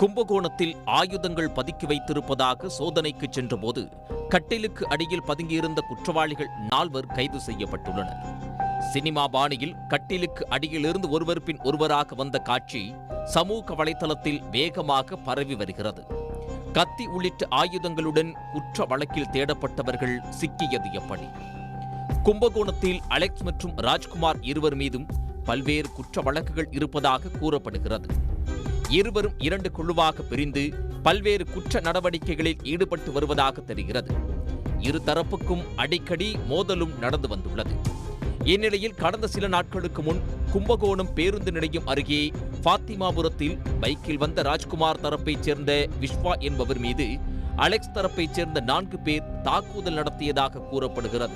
கும்பகோணத்தில் ஆயுதங்கள் பதுக்கி வைத்திருப்பதாக சோதனைக்கு சென்றபோது கட்டிலுக்கு அடியில் பதுங்கியிருந்த குற்றவாளிகள் நால்வர் கைது செய்யப்பட்டுள்ளனர். சினிமா பாணியில் கட்டிலுக்கு அடியிலிருந்து ஒருவர் பின் ஒருவராக வந்த காட்சி சமூக வலைதளத்தில் வேகமாக பரவி வருகிறது. கத்தி உள்ளிட்ட ஆயுதங்களுடன் குற்ற வழக்கில் தேடப்பட்டவர்கள் சிக்கியது எப்படி? கும்பகோணத்தில் அலெக்ஸ் மற்றும் ராஜ்குமார் இருவர் மீதும் பல்வேறு குற்ற வழக்குகள் இருப்பதாக கூறப்படுகிறது. இருவரும் இரண்டு குழுவாக பிரிந்து பல்வேறு குற்ற நடவடிக்கைகளில் ஈடுபட்டு வருவதாக தெரிகிறது. இரு தரப்புக்கும் அடிக்கடி மோதலும் நடந்து வந்துள்ளது. இந்நிலையில் கடந்த சில நாட்களுக்கு முன் கும்பகோணம் பேருந்து நிலையம் அருகே பாத்திமாபுரத்தில் பைக்கில் வந்த ராஜ்குமார் தரப்பைச் சேர்ந்த விஸ்வா என்பவர் மீது அலெக்ஸ் தரப்பைச் சேர்ந்த நான்கு பேர் தாக்குதல் நடத்தியதாக கூறப்படுகிறது.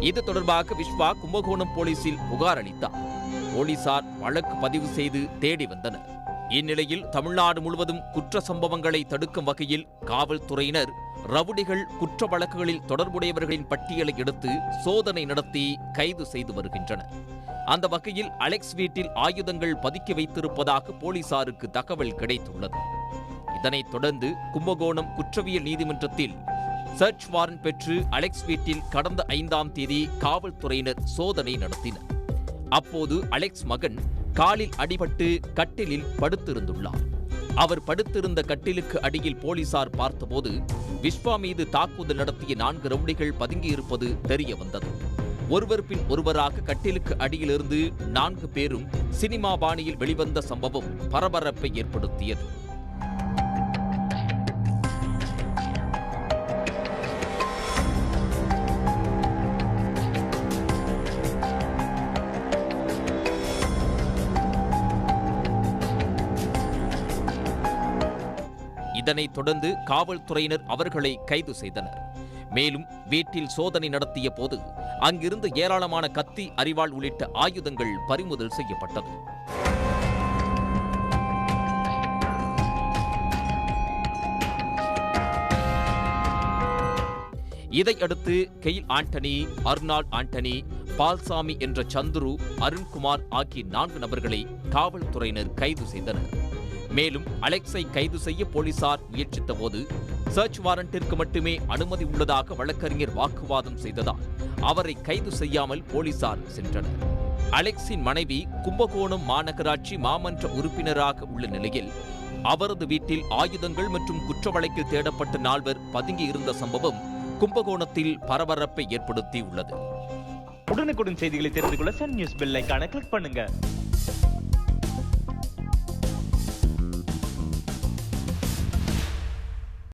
இது தொடர்பாக விஸ்வா கும்பகோணம் போலீசில் புகார் அளித்தார். போலீசார் வழக்கு பதிவு செய்து தேடி வந்தனர். இந்நிலையில் தமிழ்நாடு முழுவதும் குற்ற சம்பவங்களை தடுக்கும் வகையில் காவல்துறையினர் ரவுடிகள் குற்ற வழக்குகளில் தொடர்புடையவர்களின் பட்டியலை எடுத்து சோதனை நடத்தி கைது செய்து வருகின்றனர். அந்த வகையில் அலெக்ஸ் வீட்டில் ஆயுதங்கள் பதுக்கி வைத்திருப்பதாக போலீசாருக்கு தகவல் கிடைத்துள்ளது. இதனைத் தொடர்ந்து கும்பகோணம் குற்றவியல் நீதிமன்றத்தில் சர்ச் வாரண்ட் பெற்று அலெக்ஸ் வீட்டில் கடந்த ஐந்தாம் தேதி காவல்துறையினர் சோதனை நடத்தினர். அப்போது அலெக்ஸ் மகன் காலில் அடிபட்டு கட்டிலில் படுத்திருந்துள்ளார். அவர் படுத்திருந்த கட்டிலுக்கு அடியில் போலீசார் பார்த்தபோது விஸ்வா மீது தாக்குதல் நடத்திய நான்கு ரவுடிகள் பதுங்கியிருப்பது தெரிய வந்தது ஒருவர் பின் ஒருவராக கட்டிலுக்கு அடியிலிருந்து நான்கு பேரும் சினிமா பாணியில் வெளிவந்த சம்பவம் பரபரப்பை ஏற்படுத்தியது. இதனைத் தொடர்ந்து காவல்துறையினர் அவர்களை கைது செய்தனர். மேலும் வீட்டில் சோதனை நடத்திய போது அங்கிருந்து ஏராளமான கத்தி அரிவாள் உள்ளிட்ட ஆயுதங்கள் பறிமுதல் செய்யப்பட்டது. இதையடுத்து கெயில் ஆண்டனி அர்னால்ட் ஆண்டனி பால்சாமி என்ற சந்துரு அருண்குமார் ஆகிய நான்கு நபர்களை காவல்துறையினர் கைது செய்தனர். மேலும் அலெக்ஸை கைது செய்ய போலீசார் முயற்சித்த போது சர்ச் வாரண்டிற்கு மட்டுமே அனுமதி உள்ளதாக வழக்கறிஞர் வாக்குவாதம் செய்ததால் அவரை கைது செய்யாமல் போலீசார் சென்றனர். அலெக்ஸின் மனைவி கும்பகோணம் மாநகராட்சி மாமன்ற உறுப்பினராக உள்ள நிலையில் அவரது வீட்டில் ஆயுதங்கள் மற்றும் குற்ற வழக்கில் தேடப்பட்ட நால்வர் பதுங்கி இருந்த சம்பவம் கும்பகோணத்தில் பரபரப்பை ஏற்படுத்தியுள்ளது. உடனுக்குடன் செய்திகளை தெரிந்து கொள்ள சன் நியூஸ் பெல் ஐகானை கிளிக் பண்ணுங்க.